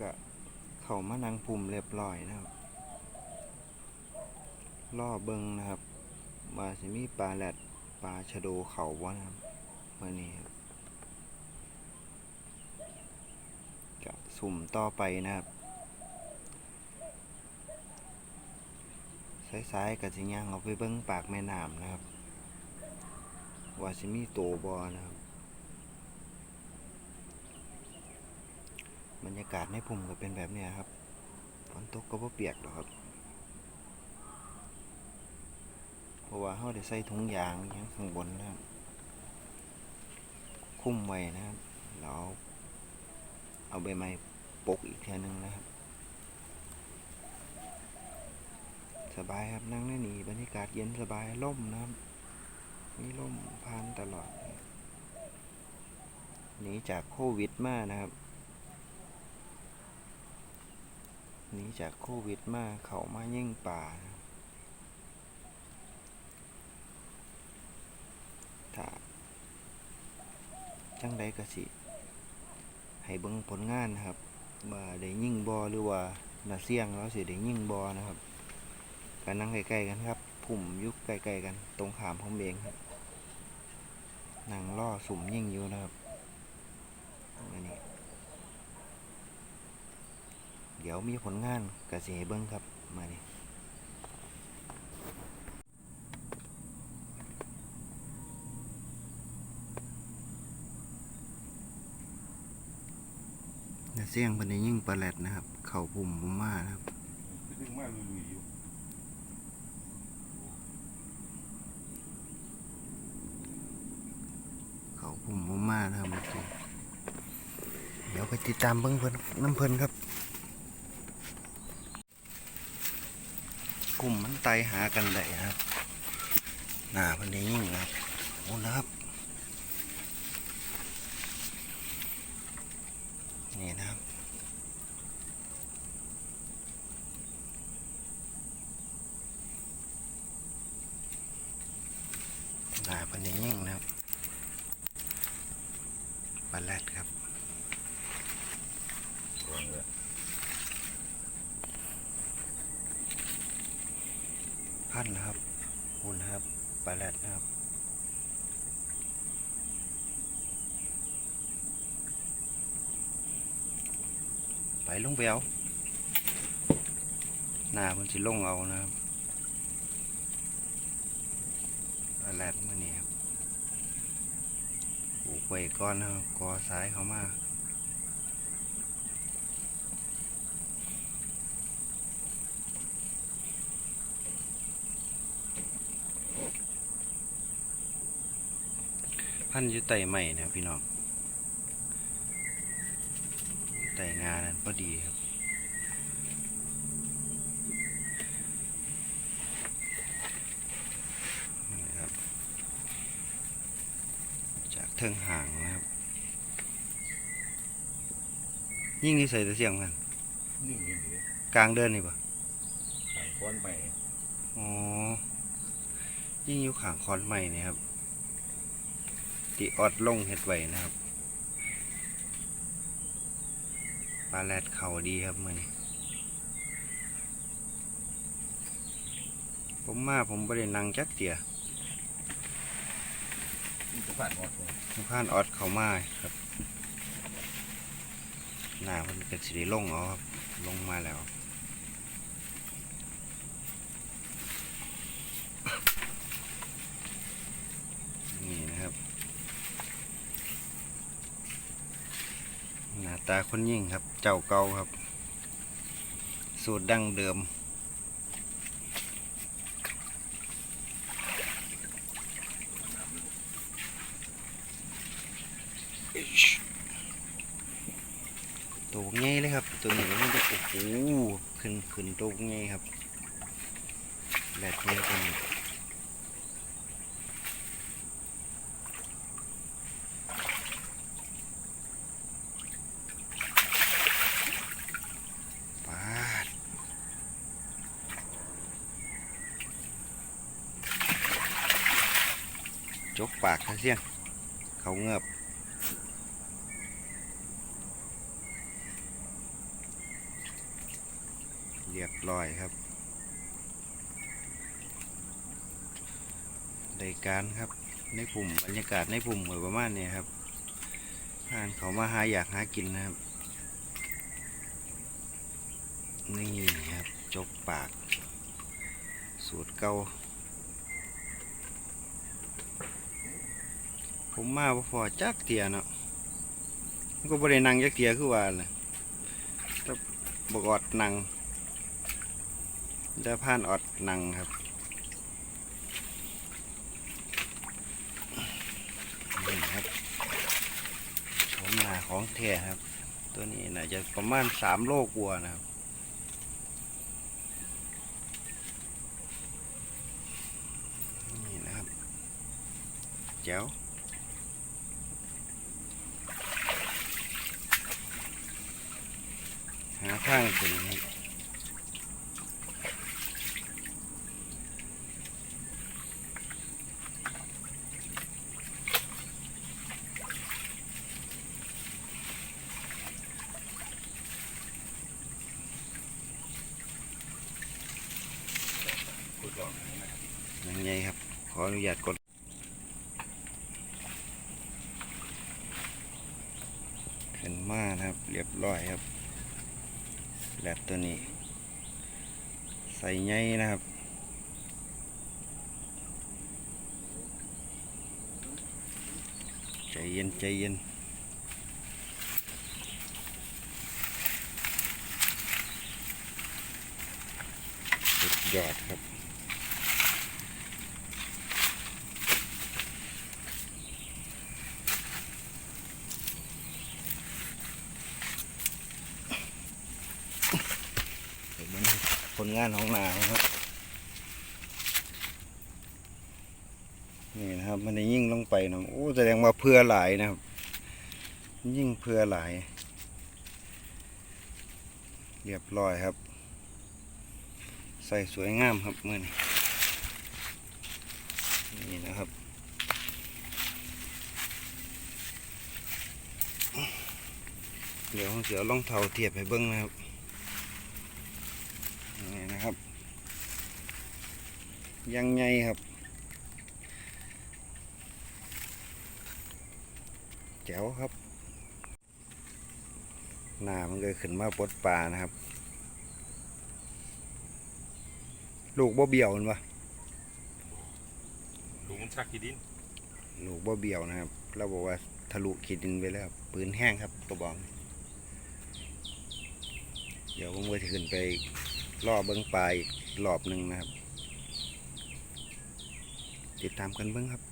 ก็เขามานังปุ่มเรียบร้อยนะครับล่อเบิงนะครับว่าสิมีปลาแรดปลาชะโดเขาบ่นะครับมื่อนี้ครับก็สุ่มต่อไปนะครับสายๆกับสิย่างเอาไปเบิ้งปากแม่น้ำนะครับ ว่าสิมีโตบอนะครับ บรรยากาศในพุ่มก็เป็นแบบนี้ครับฝนตกก็บ่เปียกหรอกครับ เพราะว่าเขาได้ใส่ถุงยางอหยังข้างบนนะครับคุ้มไว้นะครับแล้วเอาใบไม้ปกอีกเทีนึงนะครับ สบายครับนั่งในนี่บรรยากาศเย็นสบายล่มนะครับมีลมพันตลอดนะครับหนีจากโควิดมานะครับ หนีจากโควิดมาเขามายิ่งป่าถ้าจังใดกสิ ให้เบิ่งผลงานนะครับว่าได้ยิ่งบอหรือว่าน่าเสี่ยงแล้วสิได้ยิ่งบอนะครับก็นั่งใกล้ๆกันครับผุ่มยุกใกล้ๆกัน ตรงขามผมเองครับนั่งล่อสุ่มยิ่งอยู่นะครับอันนี้ เดี๋ยวมีผลงานกสิให้เบิ้งครับมานี่น่าเสี่ยงเพิ่นได้ยิ่งปลาแรดนะครับ เข่าปุ่มบุมมานะครับดึงมาลุยๆอยู่เขาปุ่มบุมมานะครับเมื่อกี้เดี๋ยวไปติดตามเบิ้งเพิ่นน้ำเพิ่นครับ กลุ่มมันไตหากันได้ครับหน้าพิ่นได้ยิ่งนะครับโอ้นะครับ นี่นะครับหน้าพิ่นได้ยิ่งนะครับปลาแรดครับ วางเลย พันนะครับคุณนนะครับปลาแรดนะครับไปลงไปเอาหน้ามันสิลงเอานะครับปลาแรดมื่อนี้ครับปลูกไว้ก้อนนะครับกอสายเขามา พันอยู่ไต่ใหม่นะครับพี่น้องไต่งานนั้นพอดีครับนี่ครับจากเทิงห่างนะครับ ยิ่งนี่ใส่แตะเสียงมันนิ่งๆเลยกลางเดินนี่ปะใส่ก้อนไปอ๋อยิ่งอยู่ขางคอนใหม่นี่ครับ ตีออดลงเห็ดไว้นะครับปลาแรดเขาดีครับมือนี้ผมมาผมบริเนั่งจักเตียมันจะผ่านหมดเลยสะพานออดเขามาครับหน้ามันเป็นสีลงเอาครับลงมาแล้ว นี่นะครับ หน้า ตาคนยิ่งครับ เจ้าเก่าครับ สูตรดั้งเดิม ตัวง่ายเลยครับ ตัวนี้มันจะโอ้โหขึ้นขึ้นตัวง่ายครับแบบนี้ตัวนี้ปาด จกปากเขาเสียงเขาเงือบเรียบร้อยครับ ได้การครับ ในปุ่มบรรยากาศในปุ่มเหมือนประมาณนี้ครับผ่านเขามาหาอยากหากินนะครับ นี่ครับ จกปาก สูตรเก่า ผมมาบ่พอจักเทียเนาะก็บ่ได้นั่งจักเทียคือว่าแหละแต่บกอดนั่งจะผ่านอดนั่งครับนี่ครับชมหน้าของแท้ครับ ตัวนี้น่าจะประมาณสามโลกว่านะครับนี่นะครับแจ๋วหาทางขึ้นครับยังไงครับ ขออนุญาตกดขึ้นมานะครับ เรียบร้อยครับ แรดตัวนี้ ใส่ไงนะครับ ใจเย็นใจเย็นสุดยอดครับ เห็นมันผ ลงานของนาครับนี่นะครับ มันได้ยิ่งลงไปเนาะโอ้แสดงว่าเพื่อหลายนะครับ ยิ่งเพื่อหลาย เรียบร้อยครับ ใส่สวยงามครับเมื่อนี้นี่นะครับเดี๋ยวเสือลองเท่าเทียบให้เบิ้งนะครับ นี่นะครับ ยังไงครับแจ๋วครับ หน้ามันก็ขึ้นมาปลดปลานะครับ ลูกบ่เบี้ยวมันปะลุงมันชักกี่ดิน ลูกบ่เบี้ยวนะครับ เราบอกว่าทะลุขีดดินไปแล้วครับปืนแห้งครับกระบอกนี้เดี๋ยวผมก็จะขึ้นไปล่อเบิ้งปลาอีกรอบหนึ่งนะครับ ติดตามกันเบิ้งครับ